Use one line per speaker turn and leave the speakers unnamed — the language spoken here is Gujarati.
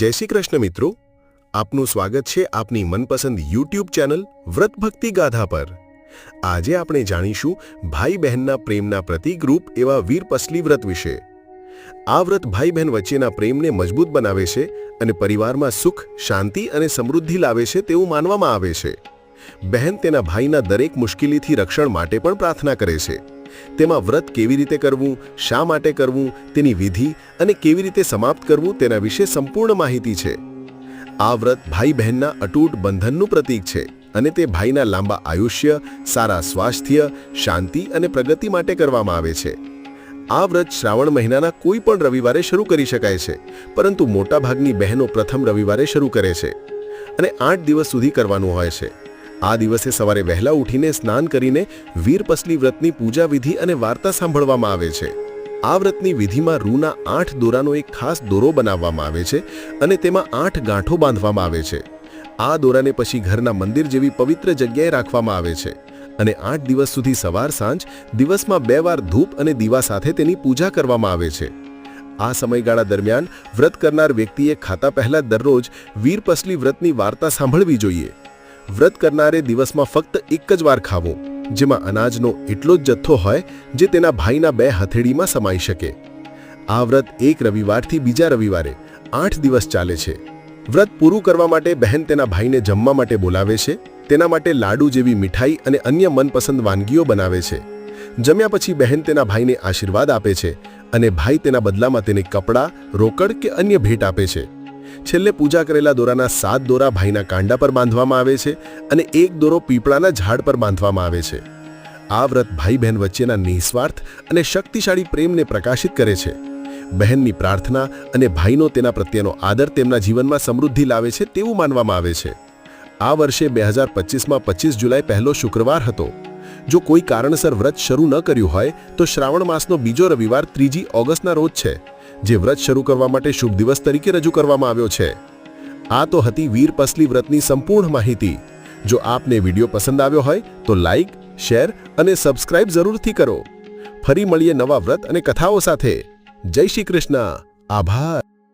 જય શ્રી કૃષ્ણ મિત્રો. આપનું સ્વાગત છે આપની મનપસંદ યુટ્યુબ ચેનલ વ્રત ભક્તિ ગાથા પર. આજે આપણે જાણીશું ભાઈ બહેનના પ્રેમના પ્રતિકરૂપ એવા વીરપસલી વ્રત વિશે. આ વ્રત ભાઈ બહેન વચ્ચેના પ્રેમને મજબૂત બનાવે છે અને પરિવારમાં સુખ, શાંતિ અને સમૃદ્ધિ લાવે છે તેવું માનવામાં આવે છે. બહેન તેના ભાઈના દરેક મુશ્કેલીથી રક્ષણ માટે પણ પ્રાર્થના કરે છે. તેમાં વ્રત કેવી રીતે કરવું, શા માટે કરવું, તેની વિધિ અને કેવી રીતે સમાપ્ત કરવું તેના વિશે સંપૂર્ણ માહિતી છે. આ વ્રત ભાઈ બહેનના અતૂટ બંધનનું પ્રતીક છે અને તે ભાઈના લાંબા આયુષ્ય, સારા સ્વાસ્થ્ય, શાંતિ અને પ્રગતિ માટે કરવામાં આવે છે. આ વ્રત શ્રાવણ મહિનાના કોઈ પણ રવિવારે શરૂ કરી શકાય છે, પરંતુ મોટાભાગની બહેનો પ્રથમ રવિવારે શરૂ કરે છે અને આઠ દિવસ સુધી કરવાનું હોય છે. આ દિવસે સવારે વહેલા ઉઠીને સ્નાન કરીને વીરપસલી વ્રતની પૂજા વિધિ અને વાર્તા સાંભળવામાં આવે છે. આ વ્રતની વિધિમાં રૂના આઠ દોરાનો એક ખાસ દોરો બનાવવામાં આવે છે અને તેમાં આઠ ગાંઠો બાંધવામાં આવે છે. આ દોરાને પછી ઘરના મંદિર જેવી પવિત્ર જગ્યાએ રાખવામાં આવે છે અને આઠ દિવસ સુધી સવાર સાંજ દિવસમાં બે વાર ધૂપ અને દીવા સાથે તેની પૂજા કરવામાં આવે છે. આ સમયગાળા દરમિયાન વ્રત કરનાર વ્યક્તિએ ખાતા પહેલા દરરોજ વીરપસલી વ્રતની વાર્તા સાંભળવી જોઈએ. વ્રત કરનારે દિવસમાં ફક્ત એક જ વાર ખાવું, જેમાં અનાજનો એટલો જ જથ્થો હોય જે તેના ભાઈના બે હથેળીમાં સમાઈ શકે. આ વ્રત એક રવિવારથી બીજા રવિવારે આઠ દિવસ ચાલે છે. વ્રત પૂરું કરવા માટે બહેન તેના ભાઈને જમવા માટે બોલાવે છે, તેના માટે લાડુ જેવી મીઠાઈ અને અન્ય મનપસંદ વાનગીઓ બનાવે છે. જમ્યા પછી બહેન તેના ભાઈને આશીર્વાદ આપે છે અને ભાઈ તેના બદલામાં તેને કપડાં, રોકડ કે અન્ય ભેટ આપે છે. છેલ્લે પૂજા કરેલા દોરાના સાત દોરા ભાઈના કાંડા પર બાંધવામાં આવે છે અને એક દોરો પીપળાના ઝાડ પર બાંધવામાં આવે છે. આ વ્રત ભાઈ બહેન વચ્ચેના નિસ્વાર્થ અને શક્તિશાળી પ્રેમને પ્રકાશિત કરે છે. બહેનની પ્રાર્થના અને ભાઈનો તેના પ્રત્યેનો આદર તેમના જીવનમાં સમૃદ્ધિ લાવે છે તેવું માનવામાં આવે છે. આ વર્ષે બે હજાર પચીસમાં પચીસ જુલાઈ પહેલો શુક્રવાર હતો. જો કોઈ કારણસર વ્રત શરૂ ન કર્યું હોય તો શ્રાવણ માસનો બીજો રવિવાર ત્રીજી ઓગસ્ટના રોજ છે. જે વ્રત શરૂ કરવા માટે શુભ દિવસ તરીકે રજૂ કરવામાં આવ્યો છે. આ તો હતી વીર પસલી વ્રતની સંપૂર્ણ માહિતી. જો આપને વીડિયો પસંદ આવ્યો હોય, તો લાઈક, શેર અને સબસ્ક્રાઇબ જરૂરથી કરો. ફરી મળીએ નવા વ્રત અને કથાઓ સાથે. જય શ્રી કૃષ્ણ. આભાર.